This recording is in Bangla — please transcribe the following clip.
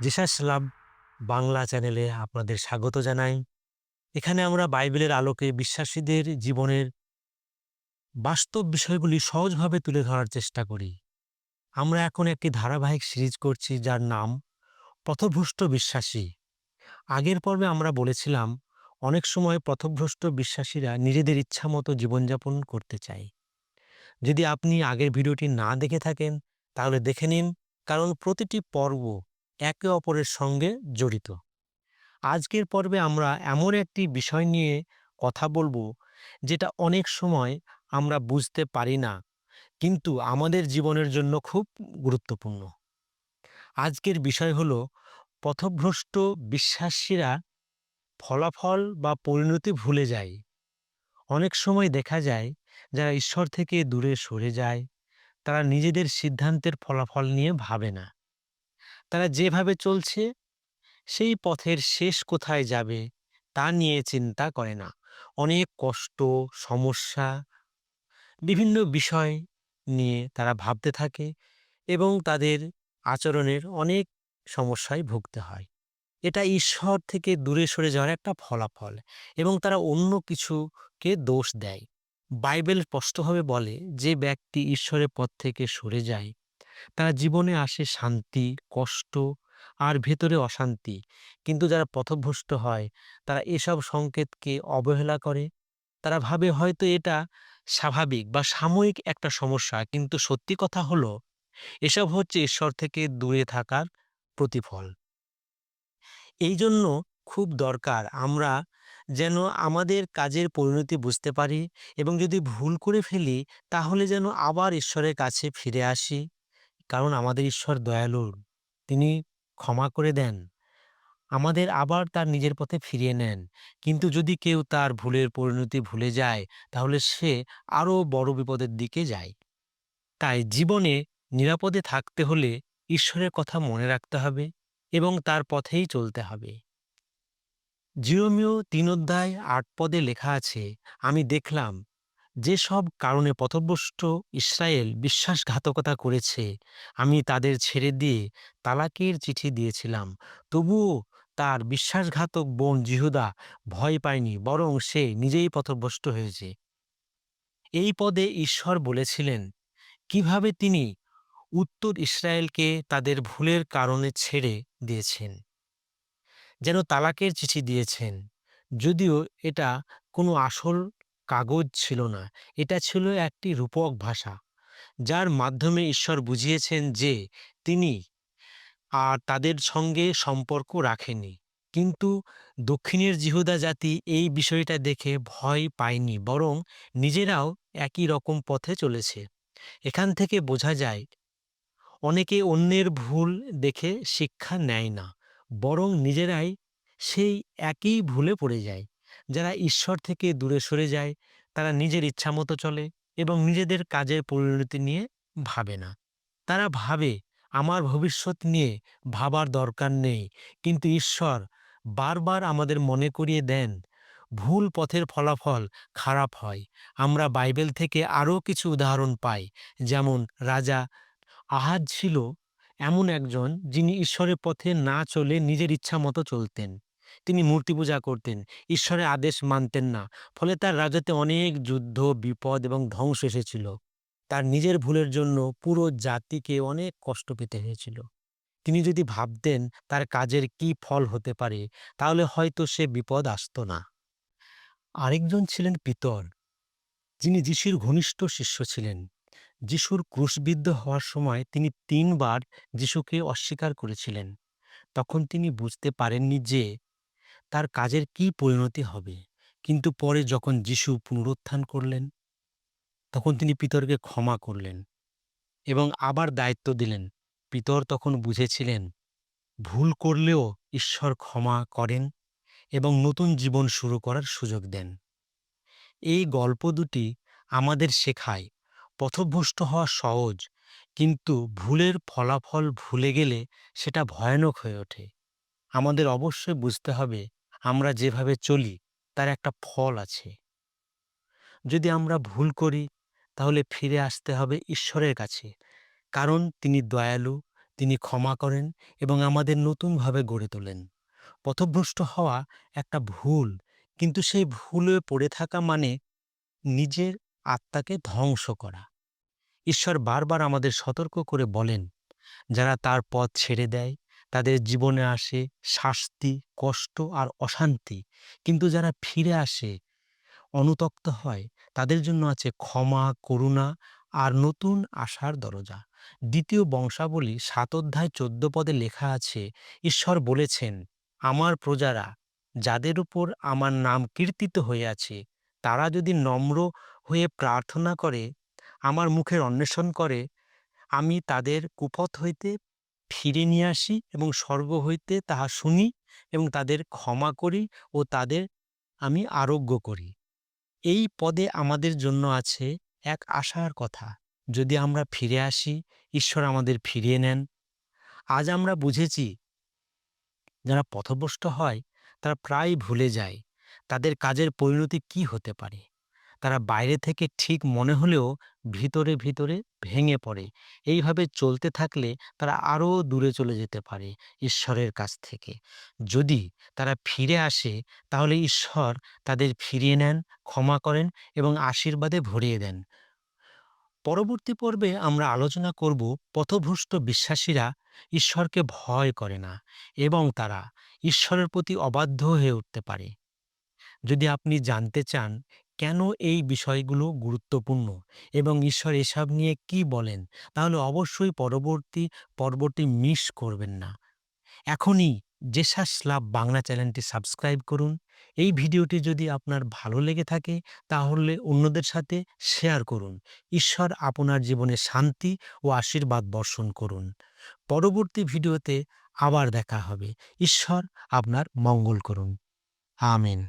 জেসাস লাভ বাংলা চ্যানেলে আপনাদের স্বাগত জানাই। এখানে আমরা বাইবেলের আলোকে বিশ্বাসীদের জীবনের বাস্তব বিষয়গুলি সহজভাবে তুলে ধরার চেষ্টা করি। আমরা এখন একটি ধারাবাহিক সিরিজ করছি যার নাম পথভ্রষ্ট বিশ্বাসী। আগের পর্বে আমরা বলেছিলাম, অনেক সময় পথভ্রষ্ট বিশ্বাসীরা নিজেদের ইচ্ছামতো জীবনযাপন করতে চায়। যদি আপনি আগের ভিডিওটি না দেখে থাকেন, তাহলে দেখে নিন, কারণ প্রতিটি পর্ব একে অপরের সঙ্গে জড়িত। আজকের পর্বে আমরা এমন একটি বিষয় নিয়ে কথা বলব, যেটা অনেক সময় আমরা বুঝতে পারি না, কিন্তু আমাদের জীবনের জন্য খুব গুরুত্বপূর্ণ। আজকের বিষয় হলো, পথভ্রষ্ট বিশ্বাসীরা ফলাফল বা পরিণতি ভুলে যায়। অনেক সময় দেখা যায়, যারা ঈশ্বর থেকে দূরে সরে যায়, তারা নিজেদের সিদ্ধান্তের ফলাফল নিয়ে ভাবে না। তারা যেভাবে চলছে, সেই পথের শেষ কোথায় যাবে, তা নিয়ে চিন্তা করে না। অনেক কষ্ট, সমস্যা, বিভিন্ন বিষয় নিয়ে তারা ভাবতে থাকে এবং তাদের আচরণের অনেক সমস্যায় ভুগতে হয়। এটা ঈশ্বর থেকে দূরে সরে যাওয়ার একটা ফলাফল এবং তারা অন্য কিছুকে দোষ দেয়। বাইবেল স্পষ্টভাবে বলে যে ব্যক্তি ঈশ্বরের পথ থেকে সরে যায় তারা জীবনে আসে শান্তি, কষ্ট আর ভেতরে অশান্তি। কিন্তু যারা পথভ্রষ্ট হয়, তারা এসব সংকেতকে অবহেলা করে। তারা ভাবে হয়তো এটা স্বাভাবিক বা সাময়িক একটা সমস্যা, কিন্তু সত্যি কথা হলো, এসব হচ্ছে ঈশ্বর থেকে দূরে থাকার প্রতিফল। এই জন্য খুব দরকার আমরা যেন আমাদের কাজের পরিণতি বুঝতে পারি এবং যদি ভুল করে ফেলি, তাহলে যেন আবার ঈশ্বরের কাছে ফিরে আসি। কারণ আমাদের ঈশ্বর দয়ালু তিনি ক্ষমা করে দেন। আমাদের আবার তার নিজের পথে ফিরিয়ে নেন। কিন্তু যদি কেউ তার ভুলের পরিণতি ভুলে যায়, তাহলে সে আরও বড় বিপদের দিকে যায়। তাই জীবনে নিরাপদে থাকতে হলে ঈশ্বরের কথা মনে রাখতে হবে এবং তার পথেই চলতে হবে। জিরোমিও তিন অধ্যায় আট পদে লেখা আছে, আমি দেখলাম যেসব কারণে পথভ্রষ্ট ইসরায়েল বিশ্বাসঘাতকতা করেছে, আমি তাদের ছেড়ে দিয়ে তালাকের চিঠি দিয়েছিলাম। তবুও তার বিশ্বাসঘাতক বোন জিহুদা ভয় পায়নি, বরং সে নিজেই পথভ্রষ্ট হয়েছে। এই পদে ঈশ্বর বলেছিলেন, কীভাবে তিনি উত্তর ইসরায়েলকে তাদের ভুলের কারণে ছেড়ে দিয়েছেন? যেন তালাকের চিঠি দিয়েছেন। যদিও এটা কোনো আসল কাগজ ছিল না, এটা ছিল একটি রূপক ভাষা, যার মাধ্যমে ঈশ্বর বুঝিয়েছেন যে তিনি আর তাদের সঙ্গে সম্পর্ক রাখেনি কিন্তু দক্ষিণের জিহুদা জাতি এই বিষয়টা দেখে ভয় পায়নি, বরং নিজেরাও একই রকম পথে চলেছে। এখান থেকে বোঝা যায়, অনেকে অন্যের ভুল দেখে শিক্ষা নেয় না, বরং নিজেরাই সেই একই ভুলে পড়ে যায়। যারা ঈশ্বর থেকে দূরে সরে যায়, তারা নিজের ইচ্ছামতো চলে এবং নিজেদের কাজের পরিণতি নিয়ে ভাবে না। তারা ভাবে, আমার ভবিষ্যৎ নিয়ে ভাবার দরকার নেই। কিন্তু ঈশ্বর বারবার আমাদের মনে করিয়ে দেন, ভুল পথের ফলাফল খারাপ হয়। আমরা বাইবেল থেকে আরও কিছু উদাহরণ পাই, যেমন রাজা আহাজ ছিল এমন একজন যিনি ঈশ্বরের পথে না চলে নিজের ইচ্ছা মতো চলতেন। তিনি মূর্তি পূজা করতেন। ঈশ্বরের আদেশ মানতেন না। ফলে তার রাজাতে অনেক যুদ্ধ, বিপদ এবং ধ্বংস এসেছিল। তার নিজের ভুলের জন্য পুরো জাতিকে অনেক কষ্ট পেতে হয়েছিল। তিনি যদি ভাবতেন তার কাজের কি ফল হতে পারে, তাহলে হয়তো সে বিপদ আসত না। আরেকজন ছিলেন পিতর, যিনি যিশুর ঘনিষ্ঠ শিষ্য ছিলেন। যিশুর ক্রুশবিদ্ধ হওয়ার সময় তিনি তিনবার যিশুকে অস্বীকার করেছিলেন। তখন তিনি বুঝতে পারেননি যে তার কাজের কি পরিণতি হবে? কিন্তু পরে যখন যিশু পুনরুত্থান করলেন, তখন তিনি পিতরকে ক্ষমা করলেন এবং আবার দায়িত্ব দিলেন। পিতর তখন বুঝেছিলেন, ভুল করলেও ঈশ্বর ক্ষমা করেন এবং নতুন জীবন শুরু করার সুযোগ দেন। এই গল্প দুটি আমাদের শেখায়, পথভ্রষ্ট হওয়া সহজ, কিন্তু ভুলের ফলাফল ভুলে গেলে সেটা ভয়ানক হয়ে ওঠে। আমাদের অবশ্যই বুঝতে হবে আমরা যেভাবে চলি, তার একটা ফল আছে। যদি আমরা ভুল করি, তাহলে ফিরে আসতে হবে ঈশ্বরের কাছে। কারণ তিনি দয়ালু, তিনি ক্ষমা করেন এবং আমাদের নতুনভাবে গড়ে তোলেন। পথভ্রষ্ট হওয়া একটা ভুল, কিন্তু সেই ভুলে পড়ে থাকা মানে নিজের আত্মাকে ধ্বংস করা। ঈশ্বর বারবার আমাদের সতর্ক করে বলেন, যারা তার পথ ছেড়ে দেয় তাদের জীবনে আসে শাস্তি, কষ্ট আর অশান্তি। কিন্তু যারা ফিরে আসে, অনুতপ্ত হয়, তাদের জন্য আছে ক্ষমা, করুণা আর নতুন আশার দরজা। দ্বিতীয় বংশাবলী সাত অধ্যায় চোদ্দ পদে লেখা আছে, ঈশ্বর বলেছেন, আমার প্রজারা, যাদের উপর আমার নাম কীর্তিত হয়ে আছে, তারা যদি নম্র হয়ে প্রার্থনা করে, আমার মুখের অন্বেষণ করে, আমি তাদের কুপথ হইতে ফিরে নিয়ে আসি এবং স্বর্গ হইতে তাহা শুনি এবং তাদের ক্ষমা করি ও তাদের আমি আরোগ্য করি। এই পদে আমাদের জন্য আছে এক আশার কথা, যদি আমরা ফিরে আসি, ঈশ্বর আমাদের ফিরিয়ে নেন। আজ আমরা বুঝেছি, যারা পথভ্রষ্ট হয়, তারা প্রায় ভুলে যায়, তাদের কাজের পরিণতি কি হতে পারে। তারা বাইরে থেকে ঠিক মনে হলেও ভিতরে ভিতরে ভেঙে পড়ে। এইভাবে চলতে থাকলে তারা আরও দূরে চলে যেতে পারে ঈশ্বরের কাছ থেকে। যদি তারা ফিরে আসে, তাহলে ঈশ্বর তাদের ফিরিয়ে নেন, ক্ষমা করেন এবং আশীর্বাদে ভরিয়ে দেন। পরবর্তী পর্বে আমরা আলোচনা করব পথভ্রষ্ট বিশ্বাসীরা ঈশ্বরকে ভয় করে না এবং তারা ঈশ্বরের প্রতি অবাধ্য হয়ে উঠতে পারে। যদি আপনি জানতে চান কেন এই বিষয়গুলো গুরুত্বপূর্ণ? এবং ঈশ্বর এসব নিয়ে কি বলেন? তাহলে অবশ্যই পরবর্তী পর্বটি মিস করবেন না। এখনই জেসাস লাভ বাংলা চ্যানেলটি সাবস্ক্রাইব করুন। এই ভিডিওটি যদি আপনার ভালো লেগে থাকে, তাহলে অন্যদের সাথে শেয়ার করুন। ঈশ্বর আপনার জীবনে শান্তি ও আশীর্বাদ বর্ষণ করুন। পরবর্তী ভিডিওতে আবার দেখা হবে। ঈশ্বর আপনার মঙ্গল করুন। আমিন।